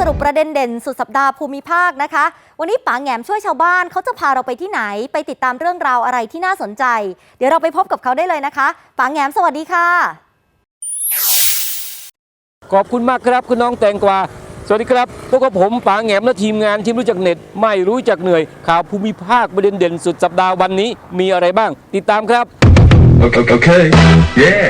สรุปประเด็นเด่นสุดสัปดาห์ภูมิภาคนะคะ วันนี้ป๋าแหงมช่วยชาวบ้านเขาจะพาเราไปที่ไหน ไปติดตามเรื่องราวอะไรที่น่าสนใจ เดี๋ยวเราไปพบกับเขาได้เลยนะคะป๋าแหงมสวัสดีค่ะ ขอบคุณมากครับคุณน้องแตงกวาสวัสดีครับพวกกับผมป๋าแหงมและทีมงานที่รู้จักเน็ต ไม่รู้จักเหนื่อยข่าวภูมิภาคประเด็นเด่นสุดสัปดาห์วันนี้มีอะไรบ้าง ติดตามครับ Okay, okay. Yeah.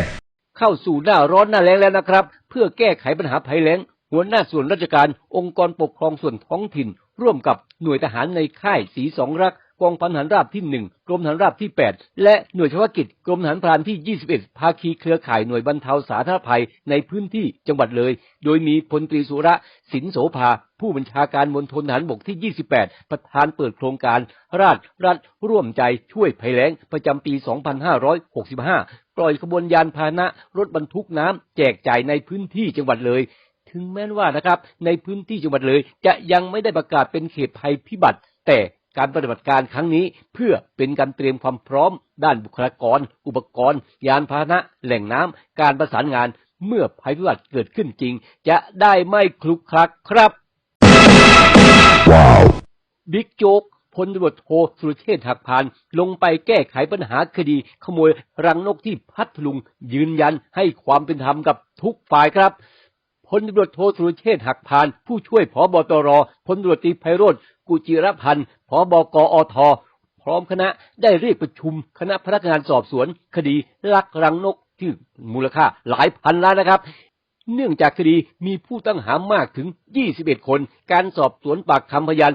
เข้าสู่หน้าร้อนหน้าแล้งแล้วนะครับ เพื่อแก้ไขปัญหาภัยแล้ง หัวหน้าส่วนราชการองค์กรปกครองส่วนท้องถิ่น ร่วมกับหน่วยทหารในค่ายสีสองรักกองพันทหารราบที่1กรมทหารราบที่8และหน่วยเฉพาะกิจกรมทหารพรานที่21ภาคีเครือข่ายหน่วยบรรเทาสาธารณภัยในพื้นที่จังหวัดเลย โดยมีพลตรีสุระสินโสภา ผู้บัญชาการมณฑลทหารบกที่ 28 ประธานเปิดโครงการ ราชรัฐร่วมใจช่วยภัยแล้งประจำปี 2565 ปล่อยขบวนยานพาหนะรถบรรทุกน้ำแจกจ่ายในพื้นที่จังหวัดเลย ถึงแม้ว่านะครับ ในพื้นที่จังหวัดเลย จะยังไม่ได้ประกาศเป็นเขตภัยพิบัติ แต่การปฏิบัติการครั้งนี้เพื่อเป็นการเตรียมความพร้อม ด้านบุคลากร อุปกรณ์ ยานพาหนะ แหล่งน้ำการประสานงานเมื่อภัยพิบัติเกิดขึ้นจริง จะได้ไม่คลุกคลักครับ Wow. บิ๊กโจ๊กพลตำรวจโทสุรเชษฐ์หักพาน ลงไปแก้ไขปัญหาคดี ขโมยรังนกที่พัทลุงยืนยันให้ความเป็นธรรมกับทุกฝ่ายครับ พลตำรวจโทสุรเชษฐ์หักพาน ผู้ช่วยผบตรพลตำรวจตรีไพโรธกุจิรพันธ์ผบกอทพร้อมคณะได้เรียกประชุมคณะพนักงานสอบสวน คดีลักรังนกที่มูลค่าหลายพันล้านนะครับ เนื่องจากคดีมีผู้ต้องหามากถึง 21 คน การสอบสวนปากคำพยาน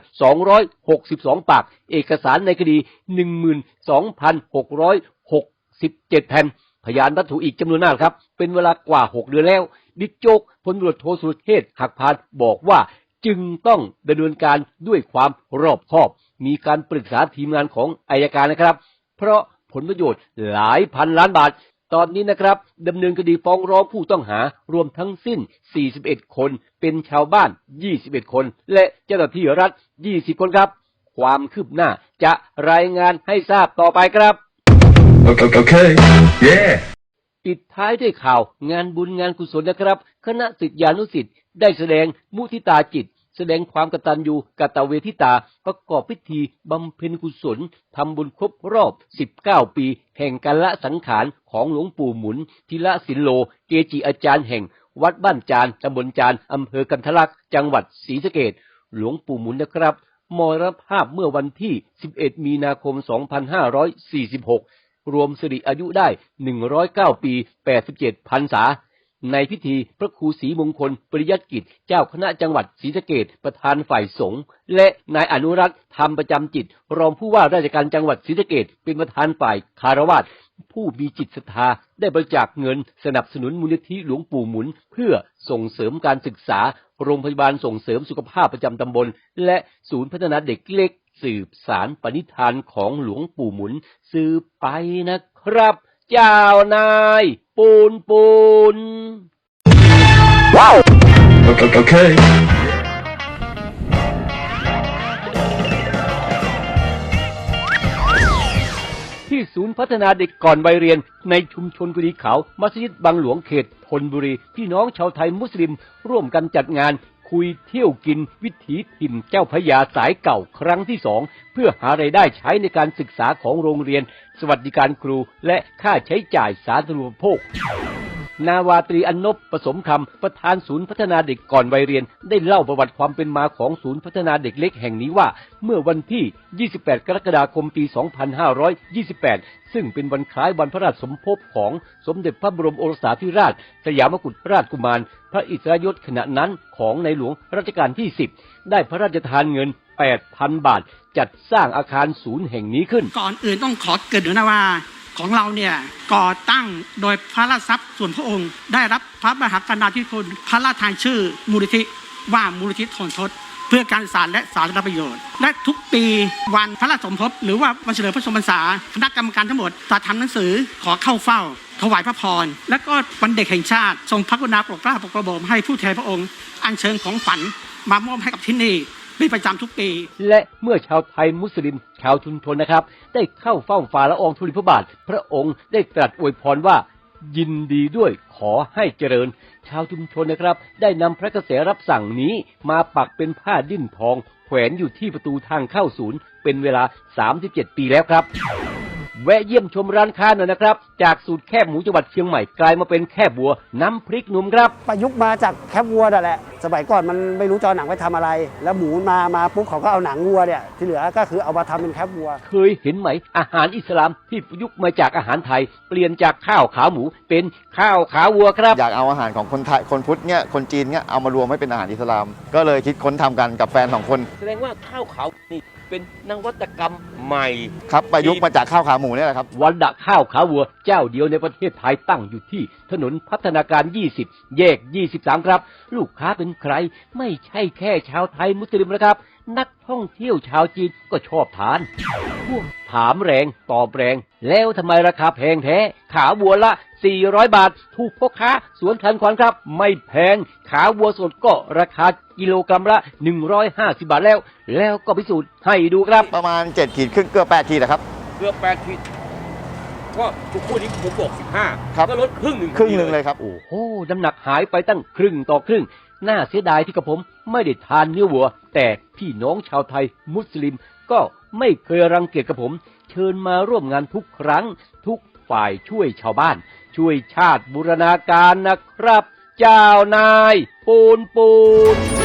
262 ปาก เอกสารในคดี 12,667 แผ่น พยานวัตถุอีกจำนวนมากครับ เป็นเวลากว่า 6 เดือนแล้ว บิ๊กโจ๊กพลตรวจโทสุรเชษหักพานบอกว่าจึงต้องดำเนินการด้วยความรอบคอบ มีการปรึกษาทีมงานของอายการนะครับ เพราะผลประโยชน์หลายพันล้านบาท ตอนนี้นะครับดำเนินคดีฟ้องร้องผู้ต้องหารวมทั้งสิ้น 41 คน เป็นชาวบ้าน 21 คน และเจ้าหน้าที่รัฐ 20 คนครับ ความคืบหน้าจะรายงานให้ทราบต่อไปครับ Okay, okay. Yeah. ปิดท้ายด้วยข่าวงานบุญงานกุศลนะครับ คณะศิษยานุศิษย์ได้แสดงมุทิตาจิต แสดงความกตัญญูกตเวทิตา ประกอบพิธีบำเพ็ญกุศลทำบุญครบรอบ 19 ปี แห่งการละสังขารของหลวงปู่หมุนทิละสินโล เกจิอาจารย์แห่ง วัดบ้านจานตำบลจานอำเภอกันทลักจังหวัดศรีสะเกดหลวงปู่หมุนนะครับมรณภาพเมื่อวันที่ 11 มีนาคม 2546 รวมสิริอายุได้109ปี87พรรษา ในพิธีพระครูศรีมงคลปริยัติกิจ เจ้าคณะจังหวัดศรีสะเกดประธานฝ่ายสงฆ์และนายอนุรักษ์ธรรมประจำจิต รองผู้ว่าราชการจังหวัดศรีสะเกดเป็นประธานฝ่ายคารวาสผู้มีจิตศรัทธาได้บริจาคเงินสนับสนุนมูลนิธิหลวงปู่หมุน เพื่อส่งเสริมการศึกษา โรงพยาบาลส่งเสริมสุขภาพประจำตำบล และศูนย์พัฒนาเด็กเล็ก สืบสารปณิธานของหลวงปู่หมุน สืบไปนะครับ เจ้านาย ปูนปูน Okay, okay. ที่ศูนย์พัฒนาเด็กก่อนวัยเรียน ในชุมชนกุดีขาว มัสยิดบางหลวงเขตธนบุรี พี่น้องชาวไทยมุสลิม ร่วมกันจัดงาน คุยเที่ยวกินวิถีถิ่นเจ้าพยาสายเก่าครั้งที่สองเพื่อหารายได้ใช้ในการศึกษาของโรงเรียน สวัสดิการครูและค่าใช้จ่ายสาธารณูปโภค นาวาตรีอนนบประสมคำประธานศูนย์พัฒนาเด็กก่อนวัยเรียน ได้เล่าประวัติความเป็นมาของศูนย์พัฒนาเด็กเล็กแห่งนี้ว่า เมื่อวันที่ 28 กรกฎาคมปี 2528 ซึ่งเป็นวันคล้ายวันพระราชสมภพของสมเด็จพระบรมโอรสาธิราช สยามกุฎราชกุมาร พระอิสริยยศขณะนั้นของในหลวงรัชกาลที่ 10 ได้พระราชทานเงิน 8,000 บาท จัดสร้างอาคารศูนย์แห่งนี้ขึ้น ก่อนอื่นต้องขอเกิดหน่อยนะว่า ของเราเนี่ยก่อตั้งโดยพระราชทรัพย์ส่วนพระองค์ ได้รับพระมหากรุณาธิคุณพระราชทานชื่อมูลนิธิว่ามูลนิธิทนทศเพื่อการศึกษาและสาธารณประโยชน์ และทุกปีวันพระราชสมภพหรือว่าวันเฉลิมพระชนมพรรษาคณะกรรมการทั้งหมดจะทำหนังสือขอเข้าเฝ้า ถวายพระพร และก็วันเด็กแห่งชาติทรงพระกรุณาโปรดเกล้าโปรดกระหม่อมให้ผู้แทนพระองค์ อัญเชิญของฝันมามอบให้กับที่นี่ เป็นประจำทุกปี และเมื่อชาวไทยมุสลิม ชาวชุมชนนะครับ ได้เข้าเฝ้าฝ่าละอองธุลีพระบาท พระองค์ได้ตรัสอวยพรว่ายินดีด้วยขอให้เจริญ ชาวชุมชนนะครับ ได้นำพระกระแสรับสั่งนี้มาปักเป็นผ้าดิ้นทอง แขวนอยู่ที่ประตูทางเข้าศูนย์ เป็นเวลา 37 ปีแล้วครับ แวะเยี่ยมชมร้านค้าหน่อยนะครับ จากสูตรแคบหมูจังหวัดเชียงใหม่กลายมาเป็นแคบบัวน้ำพริกหนุ่มครับ ประยุกต์มาจากแคปวัวนั่นแหละสมัยก่อนมันไม่รู้จะเอาหนังไปทำอะไร แล้วหมูมามาปุ๊บเขาก็เอาหนังวัวเนี่ยที่เหลือก็คือเอามาทำเป็นแคปวัว เคยเห็นไหม อาหารอิสลามที่ประยุกต์มาจากอาหารไทย เปลี่ยนจากข้าวขาหมูเป็นข้าวขาวัวครับ อยากเอาอาหารของคนไทยคนพุทธเนี่ยคนจีนเนี่ยเอามารวมให้เป็นอาหารอิสลาม ก็เลยคิดค้นทำกันกับแฟนสองคน แสดงว่าข้าวขาวนี่เป็นนวัตกรรมใหม่ ครับประยุกต์มาจากข้าวขาหมูเนี่ยแหละครับวันดะข้าวขาวัวเจ้าเดียวในประเทศไทยตั้งอยู่ที่ ถนนพัฒนาการ 20 แยก 23 ครับ ลูกค้าเป็นใคร ไม่ใช่แค่ชาวไทยมุสลิมนะครับ นักท่องเที่ยวชาวจีนก็ชอบทานพวกถามแรงตอบแรง แล้วทำไมราคาแพงแท้ ขาวัวละ 400 บาท ถูกพ่อค้าสวนทันควันครับ ไม่แพง ขาวัวสดก็ราคากิโลกรัมละ 150 บาทแล้ว แล้วก็พิสูจน์ให้ดูครับ ประมาณ 7 ขีดครึ่งเกือบ8ขีดนะครับ เกือบ8ขีดก็ทุกคู่นี้ผมบอก15 ครับ ก็ลดครึ่งหนึ่งครึ่งหนึ่งเลยครับโอ้โหน้ำหนักหายไปตั้งครึ่งต่อครึ่ง น่าเสียดายที่กระผมไม่ได้ทานเนื้อวัว แต่พี่น้องชาวไทยมุสลิมก็ไม่เคยรังเกียจกับผม เชิญมาร่วมงานทุกครั้ง ทุกฝ่ายช่วยชาวบ้าน ช่วยชาติบูรณาการนะครับ เจ้านาย ปูนปูน